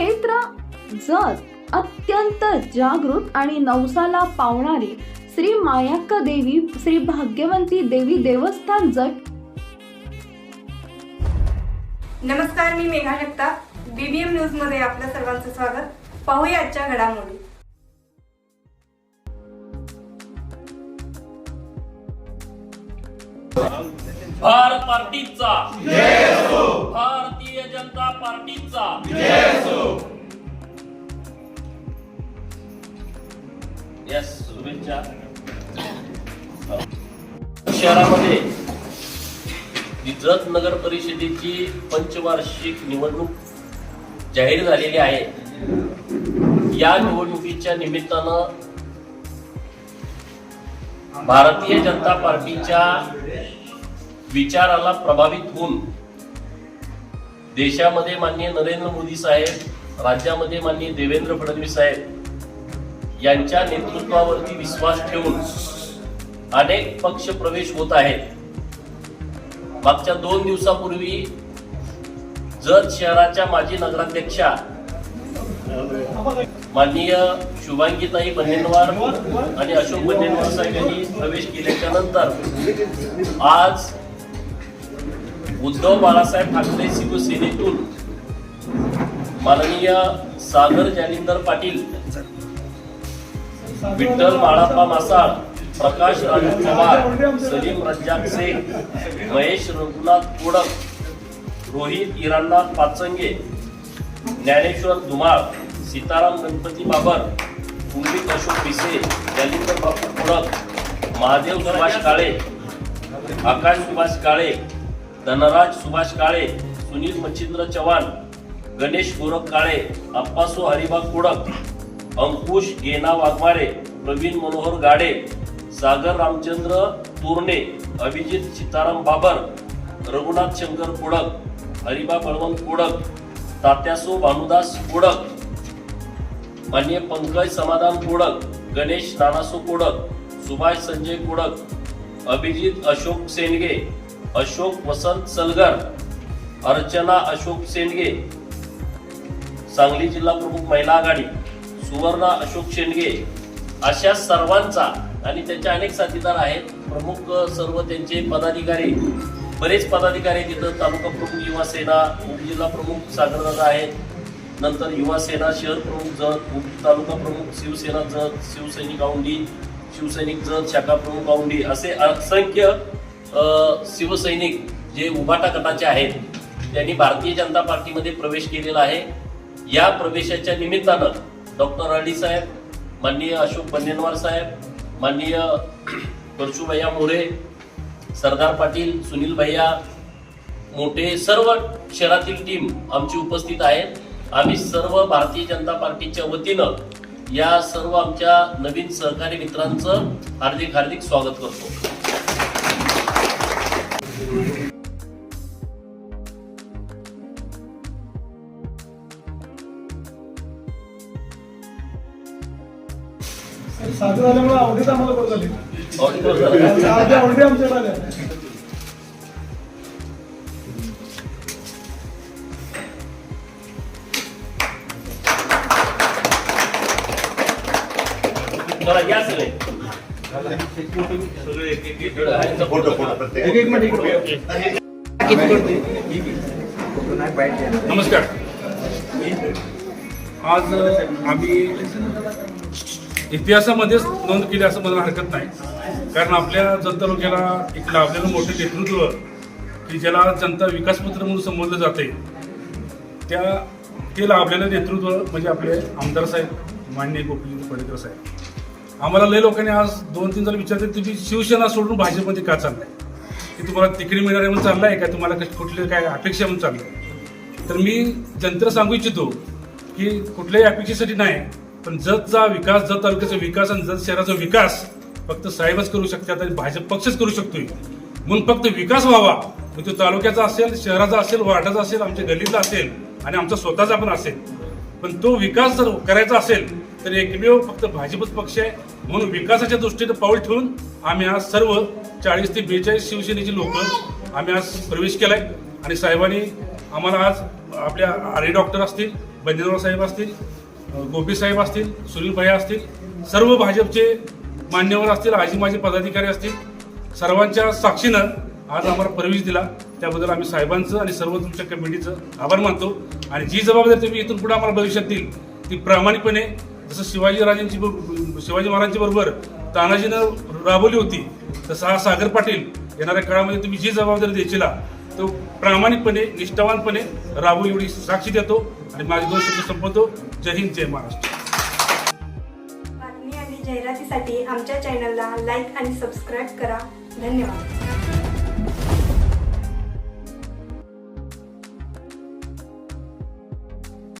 क्षेत्र जत अत्यंत जागृत आणि नवसाला पावणारी श्री मायाक्का देवी श्री भाग्यवंती देवी देवस्थान जट नमस्कार मी मेघा जगताप. बीबीएम न्यूजमध्ये आपल्या सर्वांचं स्वागत. पाहूया आजच्या घडामोडी. भारत पार्टीचा. भारतीय जनता पार्टीचा. यस शुभेच्छा. शहरामध्ये जत नगर परिषदेची पंचवार्षिक निवडणूक जाहीर झालेली आहे. या निवडणुकीच्या निमित्तानं भारतीय जनता पार्टीच्या विचाराला प्रभावित होऊन देशामध्ये माननीय नरेंद्र मोदी साहेब राज्यामध्ये माननीय देवेंद्र फडणवीस साहेब यांच्या नेतृत्वावरती विश्वास ठेवून अनेक पक्ष प्रवेश होत आहेत. मागच्या दोन दिवसापूर्वी जत शहराच्या माजी नगराध्यक्षा माननीय शुभांगीताई बन्नेनवार आणि अशोक बन्नेनवार साहेब यांनी प्रवेश केल्याच्यानंतर आज उद्धव बाळासाहेब ठाकरे शिवसेनेतून माननीय सागर जालिंदर पाटील विठ्ठल बाळाप्पा मासाळ प्रकाश राजू पवार सलीम रज्जाक शेख महेश रघुनाथ कोडक रोहित इराणनाथ पाचंगे ज्ञानेश्वर धुमाळ सीताराम गणपती बाबर कुंडित अशोक पिसे जालिंदर बापू कोडक महादेव सुभाष काळे आकाश सुभाष काळे धनराज सुभाष काळे सुनील मच्छिंद्र चव्हाण गणेश गोरख काळे अप्पासो हरिबा कुडक अंकुश गेना वाघमारे प्रवीण मनोहर गाडे सागर रामचंद्र तुर्णे अभिजित सीताराम बाबर रघुनाथ शंकर कुडक हरिबा बळवंत कुडक तात्यासो भानुदास कुडक मान्य पंकज समाधान कुडक गणेश नानासो कुडक सुभाष संजय कुडक अभिजित अशोक सेंडगे अशोक वसंत सलगर अर्चना अशोक शेंडगे सांगली जिल्हा प्रमुख महिला आघाडी सुवर्णा अशोक शेंडगे अशा सर्वांचा आणि त्यांचे अनेक साथीदार आहेत प्रमुख सर्व त्यांचे पदाधिकारी. बरेच पदाधिकारी तिथं तालुका प्रमुख युवा सेना उपजिल्हा प्रमुख सागरदादा आहेत. नंतर युवा सेना शहर प्रमुख जत उप तालुका प्रमुख शिवसेना जत शिवसैनिक औंढी शिवसैनिक जत शाखा प्रमुख औंढी असे असंख्य शिवसैनिक जे उभाटा गटाचे आहेत त्यांनी भारतीय जनता पार्टीमध्ये प्रवेश केलेला आहे. या प्रवेशाच्या निमित्तानं डॉक्टर अडी साहेब माननीय अशोक बन्नेनवार साहेब माननीय परशुभैया मोरे सरदार पाटील सुनील भैया मोठे सर्व शहरातील टीम आमची उपस्थित आहेत आम्ही सर्व भारतीय जनता पार्टीच्या वतीनं या सर्व आमच्या नवीन सहकारी मित्रांचं हार्दिक हार्दिक स्वागत करतो. साधं झाल्यामुळे आम्हाला झाली. आवडी आवडी आल्या. नमस्कार आज आम्ही इतिहासामध्येच नोंद केली असं मला हरकत नाही. कारण आपल्या जत तालुक्याला एक लाभलेलं मोठं नेतृत्व की ज्याला जनता विकासपत्र म्हणून संबोधलं जाते त्या ते लाभलेलं नेतृत्व म्हणजे आपले आमदार साहेब मान्य गोपीचंद पडेकर साहेब. आम्हाला लय लोकांनी आज दोन तीन जण विचारते तुम्ही शिवसेना सोडून भाजपमध्ये का चाललाय? की तुम्हाला तिकडे मिळणार आहे म्हणून चाललाय का? तुम्हाला कुठले काय अपेक्षा म्हणून चाललंय? तर मी जनतेला सांगू इच्छितो की कुठल्याही अपेक्षेसाठी नाही पण जतचा विकास जत तालुक्याचा विकास आणि जत शहराचा विकास फक्त साहेबच करू शकतात आणि भाजप पक्षच करू शकतोय. म्हणून फक्त विकास व्हावा. मग तो तालुक्याचा असेल शहराचा असेल वार्डाचा असेल आमच्या गल्लीतला असेल आणि आमचा स्वतःचा पण असेल. पण तो विकास जर करायचा असेल तर एकमेव फक्त भाजपच पक्ष आहे. म्हणून विकासाच्या दृष्टीनं पाऊल ठेवून आम्ही आज सर्व चाळीस ते बेचाळीस शिवसेनेची लोक आम्ही आज प्रवेश केलाय. आणि साहेबांनी आम्हाला आज आपल्या आरे डॉक्टर असतील बंदेराव साहेब असतील गोपी साहेब असतील सुनील भैया असतील सर्व भाजपचे मान्यवर असतील आजी माझे पदाधिकारी असतील सर्वांच्या साक्षीनं आज आम्हाला प्रवेश दिला. त्याबद्दल आम्ही साहेबांचं आणि सर्व तुमच्या कमिटीचं आभार मानतो. आणि जी जबाबदारी तुम्ही इथून पुढे आम्हाला भविष्यात देईल ती प्रामाणिकपणे जसं शिवाजीराजांची शिवाजी महाराजांच्या बरोबर तानाजीनं राबवली होती तसं हा सागर पाटील येणाऱ्या काळामध्ये तुम्ही जी जबाबदारी द्यायचीला तो प्रामाणिकपणे निष्ठावानपणे राबवू एवढी साक्षी देतो आणि माझे दोन शब्द संपवतो. जय हिंद जय महाराष्ट्र. बातमी आणि जाहिरातीसाठी आमच्या चॅनलला लाईक आणि सबस्क्राईब करा. धन्यवाद.